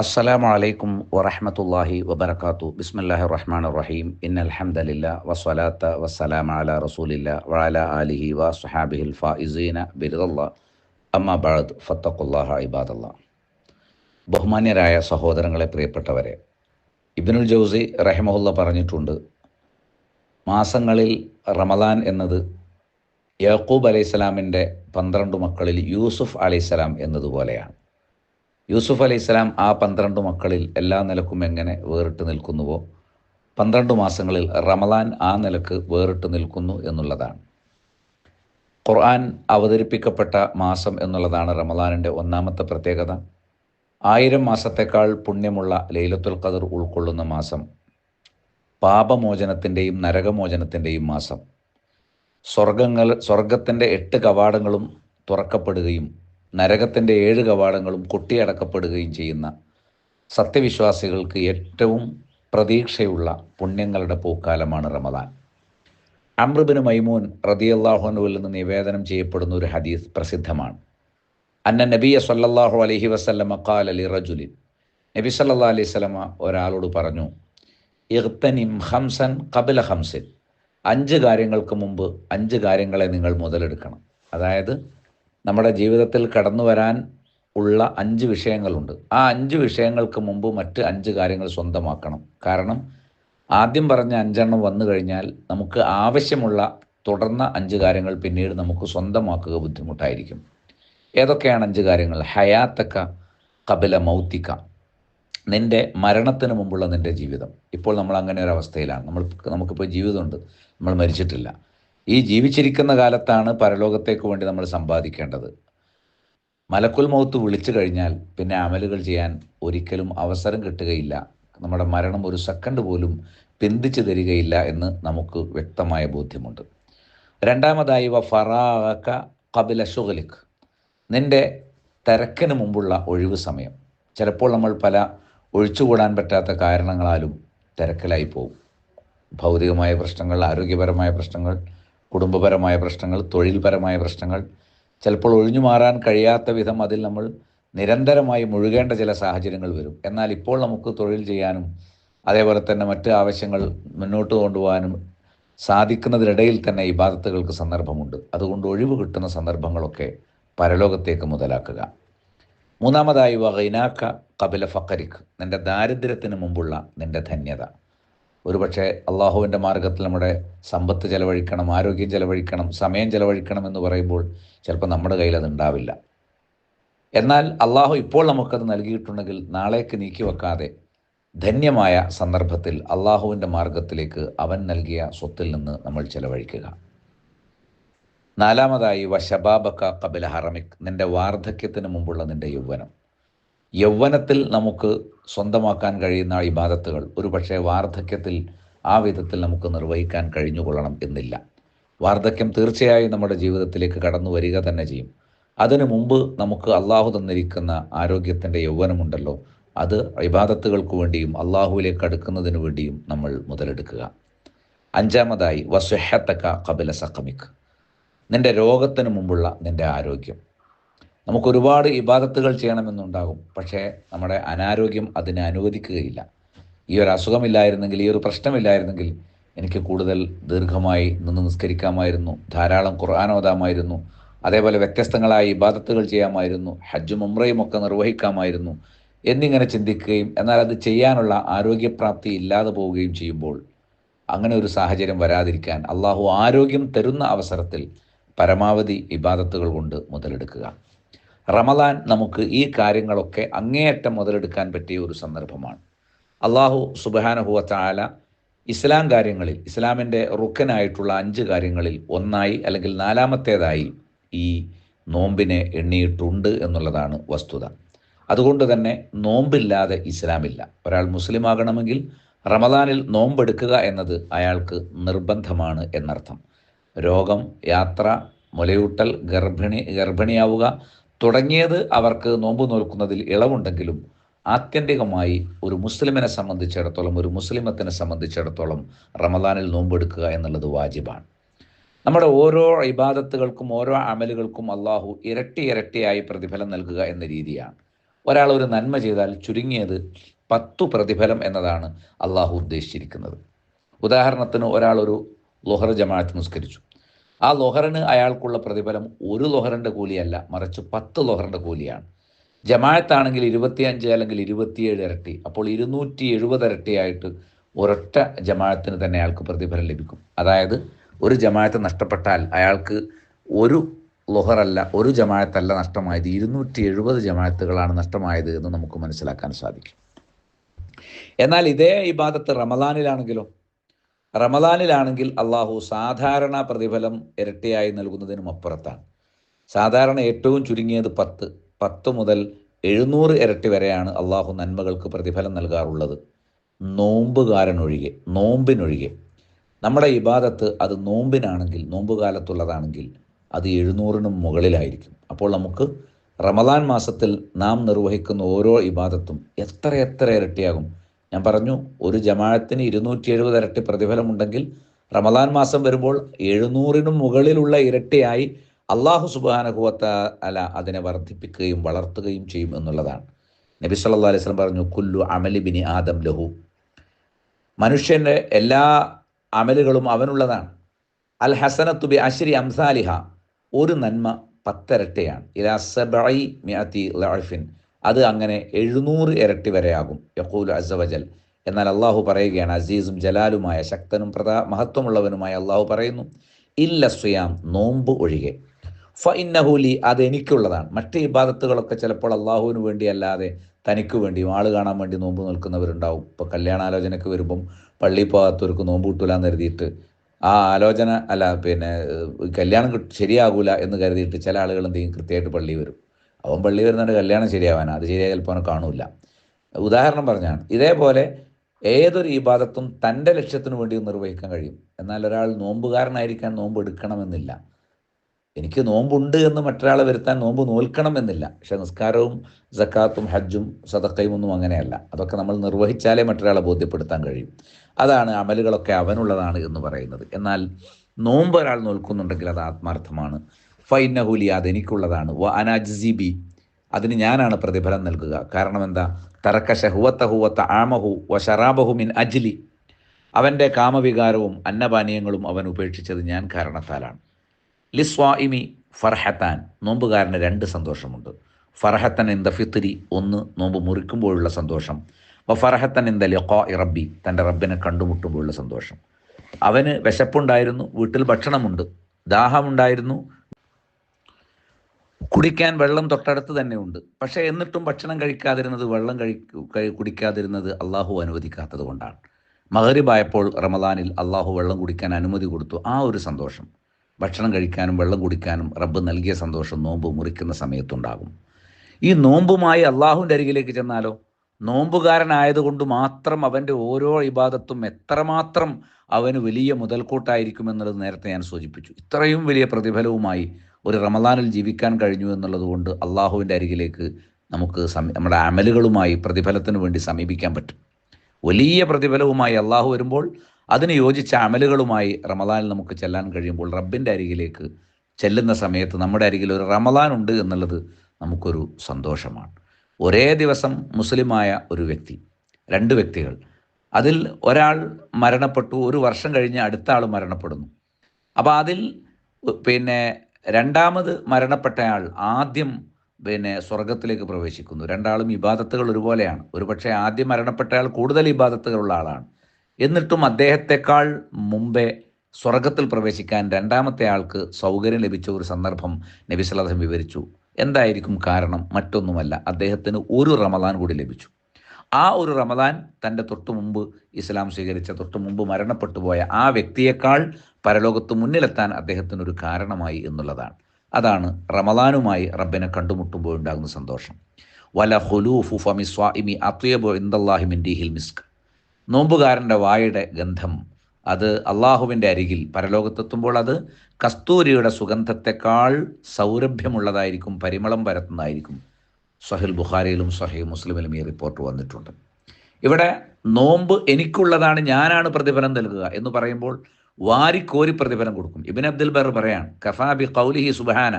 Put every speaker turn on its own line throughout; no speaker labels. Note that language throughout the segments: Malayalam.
അസ്സലാമു അലൈക്കും വറഹ്മത്തുള്ളാഹി വബറകാത്തു. ബിസ്മില്ലാഹിർ റഹ്മാനിർ റഹീം ഇന്നൽ ഹംദലില്ലാ വസ്സലാത്ത വസ്സലാമു അലാ റസൂലില്ലാ വഅലാ ആലിഹി സുഹാബിഹിൽ ഫായിസീന ബിരുദല്ല അമ്മ ബഅദ് ഫത്തഖുല്ലാഹ ഇബാദല്ലാ ബഹുമാന്യരായ സഹോദരങ്ങളെ പ്രിയപ്പെട്ടവരെ ഇബ്നുൽ ജൗസി റഹ്മുല്ല പറഞ്ഞിട്ടുണ്ട് മാസങ്ങളിൽ റമദാൻ എന്നത് യാക്കൂബ് അലൈഹിസ്സലാമിന്റെ പന്ത്രണ്ട് മക്കളിൽ യൂസുഫ് അലൈഹിസ്സലാം എന്നതുപോലെയാണ്. യൂസുഫ് അലൈഹി സ്വലാം ആ പന്ത്രണ്ട് മക്കളിൽ എല്ലാ നിലക്കും എങ്ങനെ വേറിട്ട് നിൽക്കുന്നുവോ? പന്ത്രണ്ട് മാസങ്ങളിൽ റമലാൻ ആ നിലയ്ക്ക് വേറിട്ട് നിൽക്കുന്നു എന്നുള്ളതാണ്. ഖുർആൻ അവതരിപ്പിക്കപ്പെട്ട മാസം എന്നുള്ളതാണ് റമലാനിന്റെ ഒന്നാമത്തെ പ്രത്യേകത. ആയിരം മാസത്തേക്കാൾ പുണ്യമുള്ള ലൈലത്തുൽ ഖദർ ഉൾക്കൊള്ളുന്ന മാസം. പാപമോചനത്തിന്റെയും നരകമോചനത്തിന്റെയും മാസം. സ്വർഗങ്ങൾ സ്വർഗത്തിന്റെ എട്ട് കവാടങ്ങളും തുറക്കപ്പെടുകയും നരകത്തിന്റെ ഏഴ് കവാടങ്ങളും കൊട്ടിയടക്കപ്പെടുകയും ചെയ്യുന്ന സത്യവിശ്വാസികൾക്ക് ഏറ്റവും പ്രതീക്ഷയുള്ള പുണ്യങ്ങളുടെ പൂക്കാലമാണ് റമദാൻ. അമ്രുബിന് മൈമൂൻ റതിയല്ലാഹുനുവിൽ നിന്ന് നിവേദനം ചെയ്യപ്പെടുന്ന ഒരു ഹദീസ് പ്രസിദ്ധമാണ്. അന്ന നബിയ സല്ലാഹു അലഹി വസല്ലമ മക്കാൽ അലി റജുലിൻ. നബി സല്ലാ അലൈഹി സ്വലമ ഒരാളോട് പറഞ്ഞു ഇഖ്തനിം ഹംസൻ കപില ഹംസൻ അഞ്ച് കാര്യങ്ങൾക്ക് മുമ്പ് അഞ്ച് കാര്യങ്ങളെ നിങ്ങൾ മുതലെടുക്കണം. അതായത് നമ്മുടെ ജീവിതത്തിൽ കടന്നു വരാൻ ഉള്ള അഞ്ച് വിഷയങ്ങളുണ്ട്. ആ അഞ്ച് വിഷയങ്ങൾക്ക് മുമ്പ് മറ്റ് അഞ്ച് കാര്യങ്ങൾ സ്വന്തമാക്കണം. കാരണം ആദ്യം പറഞ്ഞ അഞ്ചെണ്ണം വന്നു കഴിഞ്ഞാൽ നമുക്ക് ആവശ്യമുള്ള തുടർന്ന അഞ്ച് കാര്യങ്ങൾ പിന്നീട് നമുക്ക് സ്വന്തമാക്കുക ബുദ്ധിമുട്ടായിരിക്കും. ഏതൊക്കെയാണ് അഞ്ച് കാര്യങ്ങൾ? ഹയാത്തക്ക കപില മൗത്തിക്ക. നിന്റെ മരണത്തിന് മുമ്പുള്ള നിന്റെ ജീവിതം. ഇപ്പോൾ നമ്മൾ അങ്ങനെ ഒരു അവസ്ഥയിലാണ്. നമ്മൾ നമുക്കിപ്പോൾ ജീവിതമുണ്ട്. നമ്മൾ മരിച്ചിട്ടില്ല. ഈ ജീവിച്ചിരിക്കുന്ന കാലത്താണ് പരലോകത്തേക്ക് വേണ്ടി നമ്മൾ സമ്പാദിക്കേണ്ടത്. മലക്കുൽ മൗത്ത് വിളിച്ചു കഴിഞ്ഞാൽ പിന്നെ അമലുകൾ ചെയ്യാൻ ഒരിക്കലും അവസരം കിട്ടുകയില്ല. നമ്മുടെ മരണം ഒരു സെക്കൻഡ് പോലും പിന്തിച്ചു തരികയില്ല എന്ന് നമുക്ക് വ്യക്തമായ ബോധ്യമുണ്ട്. രണ്ടാമതായി വ ഫറാഖ കബില ഷുഗലിഖ് നിന്റെ തിരക്കിന് മുമ്പുള്ള ഒഴിവ് സമയം. ചിലപ്പോൾ നമ്മൾ പല ഒഴിച്ചുകൂടാൻ പറ്റാത്ത കാരണങ്ങളാലും തിരക്കിലായി പോകും ഭൗതികമായ പ്രശ്നങ്ങൾ ആരോഗ്യപരമായ പ്രശ്നങ്ങൾ കുടുംബപരമായ പ്രശ്നങ്ങൾ തൊഴിൽപരമായ പ്രശ്നങ്ങൾ. ചിലപ്പോൾ ഒഴിഞ്ഞു മാറാൻ കഴിയാത്ത വിധം അതിൽ നമ്മൾ നിരന്തരമായി മുഴുകേണ്ട ചില സാഹചര്യങ്ങൾ വരും. എന്നാൽ ഇപ്പോൾ നമുക്ക് തൊഴിൽ ചെയ്യാനും അതേപോലെ തന്നെ മറ്റ് ആവശ്യങ്ങൾ മുന്നോട്ട് കൊണ്ടുപോകാനും സാധിക്കുന്നതിനിടയിൽ തന്നെ ഇബാദത്തുകൾക്ക് സന്ദർഭമുണ്ട്. അതുകൊണ്ട് ഒഴിവ് കിട്ടുന്ന സന്ദർഭങ്ങളൊക്കെ പരലോകത്തേക്ക് മുതലാക്കുക. മൂന്നാമതായി വൈനാക്ക കപില ഫക്കരിക്ക് നിന്റെ ദാരിദ്ര്യത്തിന് മുമ്പുള്ള നിന്റെ ധന്യത. ഒരുപക്ഷെ അള്ളാഹുവിന്റെ മാർഗത്തിൽ നമ്മുടെ സമ്പത്ത് ചെലവഴിക്കണം ആരോഗ്യം ചെലവഴിക്കണം സമയം ചെലവഴിക്കണം എന്ന് പറയുമ്പോൾ ചിലപ്പോൾ നമ്മുടെ കയ്യിൽ അത് ഉണ്ടാവില്ല. എന്നാൽ അള്ളാഹു ഇപ്പോൾ നമുക്കത് നൽകിയിട്ടുണ്ടെങ്കിൽ നാളേക്ക് നീക്കി വെക്കാതെ ധന്യമായ സന്ദർഭത്തിൽ അള്ളാഹുവിന്റെ മാർഗത്തിലേക്ക് അവൻ നൽകിയ സ്വത്തിൽ നിന്ന് നമ്മൾ ചെലവഴിക്കുക. നാലാമതായി വശബാബക്ക കപില ഹറമിക് നിന്റെ വാർദ്ധക്യത്തിന് മുമ്പുള്ള നിന്റെ യൗവനം യൗവനത്തിൽ നമുക്ക് സ്വന്തമാക്കാൻ കഴിയുന്ന ഇബാദത്തുകൾ ഒരു പക്ഷേ വാർദ്ധക്യത്തിൽ ആ വിധത്തിൽ നമുക്ക് നിർവഹിക്കാൻ കഴിഞ്ഞുകൊള്ളണം എന്നില്ല. വാർദ്ധക്യം തീർച്ചയായും നമ്മുടെ ജീവിതത്തിലേക്ക് കടന്നു വരിക തന്നെ ചെയ്യും. അതിനു മുമ്പ് നമുക്ക് അള്ളാഹു തന്നിരിക്കുന്ന ആരോഗ്യത്തിന്റെ യൗവനമുണ്ടല്ലോ അത് ഇബാദത്തുകൾക്ക് വേണ്ടിയും അള്ളാഹുവിലേക്ക് അടുക്കുന്നതിന് വേണ്ടിയും നമ്മൾ മുതലെടുക്കുക. അഞ്ചാമതായി വസുഹത്തക്ക കപില സഖമിക്. നിന്റെ രോഗത്തിന് മുമ്പുള്ള നിന്റെ ആരോഗ്യം. നമുക്ക് ഒരുപാട് ഇബാദത്തുകൾ ചെയ്യണമെന്നുണ്ടാകും. പക്ഷേ നമ്മുടെ അനാരോഗ്യം അതിനെ അനുവദിക്കുകയില്ല. ഈ ഒരു അസുഖമില്ലായിരുന്നെങ്കിൽ ഈ ഒരു പ്രശ്നമില്ലായിരുന്നെങ്കിൽ എനിക്ക് കൂടുതൽ ദീർഘമായി നിന്ന് നിസ്കരിക്കാമായിരുന്നു. ധാരാളം ഖുർആൻ ഓതാമായിരുന്നു. അതേപോലെ വ്യത്യസ്തങ്ങളായ ഇബാദത്തുകൾ ചെയ്യാമായിരുന്നു. ഹജ്ജും ഉമ്രയും ഒക്കെ നിർവഹിക്കാമായിരുന്നു. എന്നിങ്ങനെ ചിന്തിക്കുകയും എന്നാൽ അത് ചെയ്യാനുള്ള ആരോഗ്യപ്രാപ്തി ഇല്ലാതെ പോവുകയും ചെയ്യുമ്പോൾ അങ്ങനെ ഒരു സാഹചര്യം വരാതിരിക്കാൻ അള്ളാഹു ആരോഗ്യം തരുന്ന അവസരത്തിൽ പരമാവധി ഇബാദത്തുകൾ കൊണ്ട് മുതലെടുക്കുക. റമദാൻ നമുക്ക് ഈ കാര്യങ്ങളൊക്കെ അങ്ങേയറ്റം മുതലെടുക്കാൻ പറ്റിയ ഒരു സന്ദർഭമാണ്. അള്ളാഹു സുബാനഹുവ ചാല ഇസ്ലാം കാര്യങ്ങളിൽ ഇസ്ലാമിന്റെ റുക്കനായിട്ടുള്ള അഞ്ച് കാര്യങ്ങളിൽ ഒന്നായി അല്ലെങ്കിൽ നാലാമത്തേതായി ഈ നോമ്പിനെ എണ്ണിയിട്ടുണ്ട് എന്നുള്ളതാണ് വസ്തുത. അതുകൊണ്ട് തന്നെ നോമ്പില്ലാതെ ഇസ്ലാമില്ല. ഒരാൾ മുസ്ലിം ആകണമെങ്കിൽ റമദാനിൽ നോമ്പെടുക്കുക എന്നത് അയാൾക്ക് നിർബന്ധമാണ് എന്നർത്ഥം. രോഗം യാത്ര മുലയൂട്ടൽ ഗർഭിണി ഗർഭിണിയാവുക തുടങ്ങിയത് അവർക്ക് നോമ്പ് നോൽക്കുന്നതിൽ ഇളവുണ്ടെങ്കിലും ആത്യന്തികമായി ഒരു മുസ്ലിമിനെ സംബന്ധിച്ചിടത്തോളം ഒരു മുസ്ലിമത്തിനെ സംബന്ധിച്ചിടത്തോളം റമദാനിൽ നോമ്പെടുക്കുക എന്നുള്ളത് വാജിബാണ്. നമ്മുടെ ഓരോ ഇബാദത്തുകൾക്കും ഓരോ അമലുകൾക്കും അള്ളാഹു ഇരട്ടി ഇരട്ടിയായി പ്രതിഫലം നൽകുക എന്ന രീതിയാണ്. ഒരാൾ ഒരു നന്മ ചെയ്താൽ ചുരുങ്ങിയത് പത്തു പ്രതിഫലം എന്നതാണ് അള്ളാഹു ഉദ്ദേശിച്ചിരിക്കുന്നത്. ഉദാഹരണത്തിന് ഒരാൾ ഒരു ലൊഹർ ജമാഅത്ത് നിസ്കരിച്ചു. ആ ലൊഹറിന് അയാൾക്കുള്ള പ്രതിഫലം ഒരു ലൊഹറിന്റെ കൂലിയല്ല മറിച്ച് പത്ത് ലൊഹറിന്റെ കൂലിയാണ്. ജമാഅത്താണെങ്കിൽ ഇരുപത്തിയഞ്ച് അല്ലെങ്കിൽ ഇരുപത്തിയേഴ് ഇരട്ടി. അപ്പോൾ ഇരുന്നൂറ്റി എഴുപത് ഇരട്ടിയായിട്ട് ഒരൊറ്റ ജമായത്തിന് തന്നെ അയാൾക്ക് പ്രതിഫലം ലഭിക്കും. അതായത് ഒരു ജമാഅത്ത് നഷ്ടപ്പെട്ടാൽ അയാൾക്ക് ഒരു ലൊഹറല്ല ഒരു ജമാഅത്തല്ല നഷ്ടമായത്. ഇരുന്നൂറ്റി എഴുപത് ജമാഅത്തുകളാണ് നഷ്ടമായത് എന്ന് നമുക്ക് മനസ്സിലാക്കാൻ സാധിക്കും. എന്നാൽ ഇതേ ഇബാദത്ത് റമദാനിലാണെങ്കിലോ റമദാനിലാണെങ്കിൽ അള്ളാഹു സാധാരണ പ്രതിഫലം ഇരട്ടിയായി നൽകുന്നതിനും അപ്പുറത്താണ്. സാധാരണ ഏറ്റവും ചുരുങ്ങിയത് പത്ത് പത്ത് മുതൽ എഴുന്നൂറ് ഇരട്ടി വരെയാണ് അള്ളാഹു നന്മകൾക്ക് പ്രതിഫലം നൽകാറുള്ളത്. നോമ്പുകാരനൊഴികെ നോമ്പിനൊഴികെ. നമ്മുടെ ഇബാദത്ത് അത് നോമ്പിനാണെങ്കിൽ നോമ്പുകാലത്തുള്ളതാണെങ്കിൽ അത് എഴുന്നൂറിനും മുകളിലായിരിക്കും. അപ്പോൾ നമുക്ക് റമദാൻ മാസത്തിൽ നാം നിർവഹിക്കുന്ന ഓരോ ഇബാദത്തും എത്ര എത്ര ഇരട്ടിയാകും? ഞാൻ പറഞ്ഞു ഒരു ജമാഅത്തിന് ഇരുന്നൂറ്റി എഴുപത് ഇരട്ടി പ്രതിഫലമുണ്ടെങ്കിൽ റമദാൻ മാസം വരുമ്പോൾ എഴുന്നൂറിനും മുകളിലുള്ള ഇരട്ടിയായി അള്ളാഹു സുബാനഹുവത്ത അല അതിനെ വർദ്ധിപ്പിക്കുകയും വളർത്തുകയും ചെയ്യും എന്നുള്ളതാണ്. നബി സല്ലാ അലൈഹി സ്വലം പറഞ്ഞു കുല്ലു അമലി ബിനി ആദം ലഹു. മനുഷ്യന്റെ എല്ലാ അമലുകളും അവനുള്ളതാണ്. അൽ ഹസനത്തു ബി അശ്രി അംസാലിഹ. ഒരു നന്മ പത്തരട്ടയാണ്. ഇലാ സബൈ മിയത്തി ലഅഫിൻ അത് അങ്ങനെ എഴുന്നൂറ് ഇരട്ടി വരെയാകും യക്കൂൽ അസവജൽ എന്നാൽ അള്ളാഹു പറയുകയാണ് അസീസും ജലാലുമായ ശക്തനും പ്രധാ മഹത്വമുള്ളവനുമായ അള്ളാഹു പറയുന്നു ഇല്ല സ്വയാം നോമ്പ് ഒഴികെ. ഫ ഇന്നഹൂലി അത് എനിക്കുള്ളതാണ്. മറ്റ് ഇബാദത്തുകളൊക്കെ ചിലപ്പോൾ അള്ളാഹുവിന് വേണ്ടി അല്ലാതെ തനിക്ക് വേണ്ടിയും ആൾ കാണാൻ വേണ്ടി നോമ്പ് നിൽക്കുന്നവരുണ്ടാവും. ഇപ്പോൾ കല്യാണാലോചനയ്ക്ക് വരുമ്പം പള്ളി പോകാത്തവർക്ക് നോമ്പ് കിട്ടൂലെന്ന് കരുതിയിട്ട് ആ ആലോചന അല്ല പിന്നെ കല്യാണം ശരിയാകൂല എന്ന് കരുതിയിട്ട് ചില ആളുകൾ എന്തെങ്കിലും കൃത്യമായിട്ട് പള്ളി വരും. അവൻ പള്ളി വരുന്നവന്റെ കല്യാണം ശരിയാവാൻ അത് ശരിയായി ചിലപ്പോൾ അവനെ കാണൂല. ഉദാഹരണം പറഞ്ഞാണ്. ഇതേപോലെ ഏതൊരു ഇബാദത്തും തന്റെ ലക്ഷ്യത്തിന് വേണ്ടി നിർവഹിക്കാൻ കഴിയും. എന്നാൽ ഒരാൾ നോമ്പുകാരനായിരിക്കാൻ നോമ്പ് എടുക്കണമെന്നില്ല. എനിക്ക് നോമ്പുണ്ട് എന്ന് മറ്റൊരാളെ വരുത്താൻ നോമ്പ് നോൽക്കണമെന്നില്ല. പക്ഷെ നിസ്കാരവും സക്കാത്തും ഹജ്ജും സതക്കയും ഒന്നും അങ്ങനെയല്ല. അതൊക്കെ നമ്മൾ നിർവഹിച്ചാലേ മറ്റൊരാളെ ബോധ്യപ്പെടുത്താൻ കഴിയും. അതാണ് അമലുകളൊക്കെ അവനുള്ളതാണ് എന്ന് പറയുന്നത്. എന്നാൽ നോമ്പ് ഒരാൾ നോൽക്കുന്നുണ്ടെങ്കിൽ അത് ആത്മാർത്ഥമാണ്. ഫൈനഹുലി അത് എനിക്കുള്ളതാണ്. വ അനാജിബി അതിന് ഞാനാണ് പ്രതിഫലം നൽകുക. കാരണം എന്താ? തറക്കശ ഹുവത്ത ആമഹു വ ഷറാബഹു മിൻ അജ്ലി. അവന്റെ കാമവികാരവും അന്നപാനീയങ്ങളും അവൻ ഉപേക്ഷിച്ചത് ഞാൻ കാരണത്താലാണ്. ലിസ്വാഇമി ഫർഹത്താൻ നോമ്പുകാരന് രണ്ട് സന്തോഷമുണ്ട്. ഫർഹത്തൻ ഇന്ത ഫിത്തിരി ഒന്ന് നോമ്പ് മുറിക്കുമ്പോഴുള്ള സന്തോഷം. വ ഫർഹത്തൻ ഇന്ത ലൊക്കോ ഇറബി തന്റെ റബ്ബിനെ കണ്ടുമുട്ടുമ്പോഴുള്ള സന്തോഷം. അവന് വിശപ്പുണ്ടായിരുന്നു വീട്ടിൽ ഭക്ഷണമുണ്ട്. ദാഹമുണ്ടായിരുന്നു കുടിക്കാൻ വെള്ളം തൊട്ടടുത്ത് തന്നെ ഉണ്ട് പക്ഷേ എന്നിട്ടും ഭക്ഷണം കഴിക്കാതിരുന്നത് വെള്ളം കഴി കുടിക്കാതിരുന്നത് അള്ളാഹു അനുവദിക്കാത്തത് കൊണ്ടാണ്. മഹരിബായപ്പോൾ റമദാനിൽ അള്ളാഹു വെള്ളം കുടിക്കാൻ അനുമതി കൊടുത്തു. ആ ഒരു സന്തോഷം. ഭക്ഷണം കഴിക്കാനും വെള്ളം കുടിക്കാനും റബ്ബ് നൽകിയ സന്തോഷം നോമ്പ് മുറിക്കുന്ന സമയത്തുണ്ടാകും. ഈ നോമ്പുമായി അള്ളാഹുവിന്റെ അരികിലേക്ക് ചെന്നാലോ? നോമ്പുകാരനായതുകൊണ്ട് മാത്രം അവന്റെ ഓരോ ഇബാദത്തും എത്രമാത്രം അവന് വലിയ മുതൽക്കൂട്ടായിരിക്കുമെന്നുള്ളത് നേരത്തെ ഞാൻ സൂചിപ്പിച്ചു. ഇത്രയും വലിയ പ്രതിഫലവുമായി ഒരു റമദാനിൽ ജീവിക്കാൻ കഴിഞ്ഞു എന്നുള്ളതുകൊണ്ട് അള്ളാഹുവിന്റെ അരികിലേക്ക് നമുക്ക് നമ്മുടെ അമലുകളുമായി പ്രതിഫലത്തിന് വേണ്ടി സമീപിക്കാൻ പറ്റും. വലിയ പ്രതിഫലവുമായി അള്ളാഹു വരുമ്പോൾ അതിന് യോജിച്ച അമലുകളുമായി റമദാനിൽ നമുക്ക് ചെല്ലാൻ കഴിയുമ്പോൾ റബ്ബിന്റെ അരികിലേക്ക് ചെല്ലുന്ന സമയത്ത് നമ്മുടെ അരികിൽ ഒരു റമദാൻ ഉണ്ട് എന്നുള്ളത് നമുക്കൊരു സന്തോഷമാണ്. ഒരേ ദിവസം മുസ്ലിമായ ഒരു വ്യക്തി രണ്ട് വ്യക്തികൾ. അതിൽ ഒരാൾ മരണപ്പെട്ടു ഒരു വർഷം കഴിഞ്ഞ് അടുത്ത ആൾ മരണപ്പെടുന്നു. അപ്പോൾ അതിൽ പിന്നെ രണ്ടാമത് മരണപ്പെട്ടയാൾ ആദ്യം പിന്നെ സ്വർഗത്തിലേക്ക് പ്രവേശിക്കുന്നു. രണ്ടാളും ഇബാദത്തുകൾ ഒരുപോലെയാണ്. ഒരുപക്ഷെ ആദ്യം മരണപ്പെട്ടയാൾ കൂടുതൽ ഇബാദത്തുകളുള്ള ആളാണ്. എന്നിട്ടും അദ്ദേഹത്തെക്കാൾ മുമ്പേ സ്വർഗത്തിൽ പ്രവേശിക്കാൻ രണ്ടാമത്തെ ആൾക്ക് സൗകര്യം ലഭിച്ച ഒരു സന്ദർഭം നബി വിവരിച്ചു. എന്തായിരിക്കും കാരണം? മറ്റൊന്നുമല്ല. അദ്ദേഹത്തിന് ഒരു റമദാൻ കൂടി ലഭിച്ചു. ആ ഒരു റമദാൻ തന്റെ തൊട്ടു മുമ്പ് ഇസ്ലാം സ്വീകരിച്ച തൊട്ടു മുമ്പ് മരണപ്പെട്ടു പോയ ആ വ്യക്തിയേക്കാൾ പരലോകത്ത് മുന്നിലെത്താൻ അദ്ദേഹത്തിന് ഒരു കാരണമായി എന്നുള്ളതാണ്. അതാണ് റമദാനുമായി റബ്ബിനെ കണ്ടുമുട്ടുമ്പോൾ ഉണ്ടാകുന്ന സന്തോഷം. വല ഹുലൂഫു ഫമിസ്വാഇമി അത്യബു ഇന്ദല്ലാഹി മിൻ റീഹിൽ മിസ്ക്. നോമ്പുകാരന്റെ വായുടെ ഗന്ധം അത് അള്ളാഹുവിന്റെ അരികിൽ പരലോകത്തെത്തുമ്പോൾ അത് കസ്തൂരിയുടെ സുഗന്ധത്തെക്കാൾ സൗരഭ്യമുള്ളതായിരിക്കും പരിമളം പരത്തുന്നതായിരിക്കും. സഹിൽ ബുഖാരിയിലും സഹീൽ മുസ്ലിമിലും ഈ റിപ്പോർട്ട് വന്നിട്ടുണ്ട്. ഇവിടെ നോമ്പ് എനിക്കുള്ളതാണ് ഞാനാണ് പ്രതിഫലം നൽകുക എന്ന് പറയുമ്പോൾ വാരിക്കോരി പ്രതിഫലം കൊടുക്കും. ഇബിൻ അബ്ദുൽ ബർ പറയാണ് കഫാബി കൗലിഹി സുബാന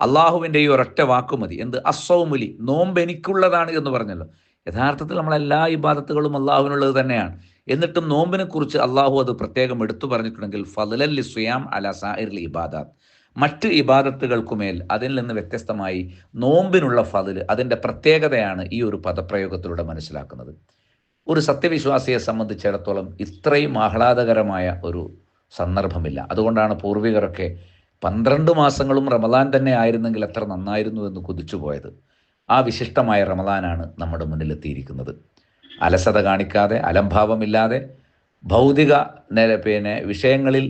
അള്ളാഹുവിന്റെ ഈ ഒരൊറ്റ വാക്കുമതി എന്ത്? അസൗമുലി നോമ്പ് എനിക്കുള്ളതാണ് എന്ന് പറഞ്ഞല്ലോ. യഥാർത്ഥത്തിൽ നമ്മളെല്ലാ ഇബാദത്തുകളും അള്ളാഹുവിനുള്ളത് തന്നെയാണ്. എന്നിട്ടും നോമ്പിനെ കുറിച്ച് അള്ളാഹു അത് പ്രത്യേകം എടുത്തു പറഞ്ഞിട്ടുണ്ടെങ്കിൽ ഫലലല്ലി സുയാം അല സാഹിർ ഇബാദാത്ത്. മറ്റ് ഇബാദത്തുകൾക്കുമേൽ അതിൽ നിന്ന് വ്യത്യസ്തമായി നോമ്പിനുള്ള ഫതിൽ അതിന്റെ പ്രത്യേകതയാണ് ഈ ഒരു പദപ്രയോഗത്തിലൂടെ മനസ്സിലാക്കുന്നത്. ഒരു സത്യവിശ്വാസിയെ സംബന്ധിച്ചിടത്തോളം ഇത്രയും ആഹ്ലാദകരമായ ഒരു സന്ദർഭമില്ല. അതുകൊണ്ടാണ് പൂർവികരൊക്കെ പന്ത്രണ്ട് മാസങ്ങളും റമദാൻ തന്നെ ആയിരുന്നെങ്കിൽ എത്ര നന്നായിരുന്നു എന്ന് കുതിച്ചു പോയത്. ആ വിശിഷ്ടമായ റമദാനാണ് നമ്മുടെ മുന്നിലെത്തിയിരിക്കുന്നത് അലസത കാണിക്കാതെ അലംഭാവമില്ലാതെ ഭൗതിക നേരെ പിന്നെ വിഷയങ്ങളിൽ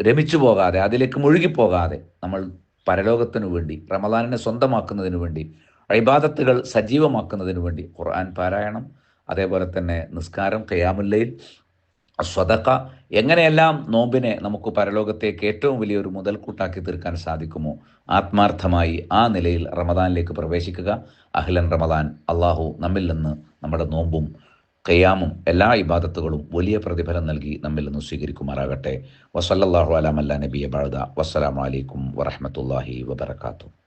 രമിച്ചു പോകാതെ അതിലേക്ക് മുഴുകിപ്പോകാതെ നമ്മൾ പരലോകത്തിനു വേണ്ടി റമദാനിനെ സ്വന്തമാക്കുന്നതിനു വേണ്ടി ഇബാദത്തുകൾ സജീവമാക്കുന്നതിനു വേണ്ടി ഖുർആൻ പാരായണം അതേപോലെ തന്നെ നിസ്കാരം കയാമുല്ലയിൽ സ്വതക്ക എങ്ങനെയെല്ലാം നോമ്പിനെ നമുക്ക് പരലോകത്തേക്ക് ഏറ്റവും വലിയൊരു മുതൽക്കൂട്ടാക്കി തീർക്കാൻ സാധിക്കുമോ? ആത്മാർത്ഥമായി ആ നിലയിൽ റമദാനിലേക്ക് പ്രവേശിക്കുക. അഹ്ലൻ റമദാൻ. അള്ളാഹു നമ്മിൽ നിന്ന് നമ്മുടെ നോമ്പും കയ്യാമും എല്ലാ ഇബാദത്തുകളും വലിയ പ്രതിഫലം നൽകി നമ്മിൽ നിന്ന് സ്വീകരിക്കുമാറാകട്ടെ. വസല്ലാഹു അലാമല്ല നബിയ ബാഴുദ വസ്സലാമലൈക്കും വറഹമത്തല്ലാഹി വബർക്കാത്തു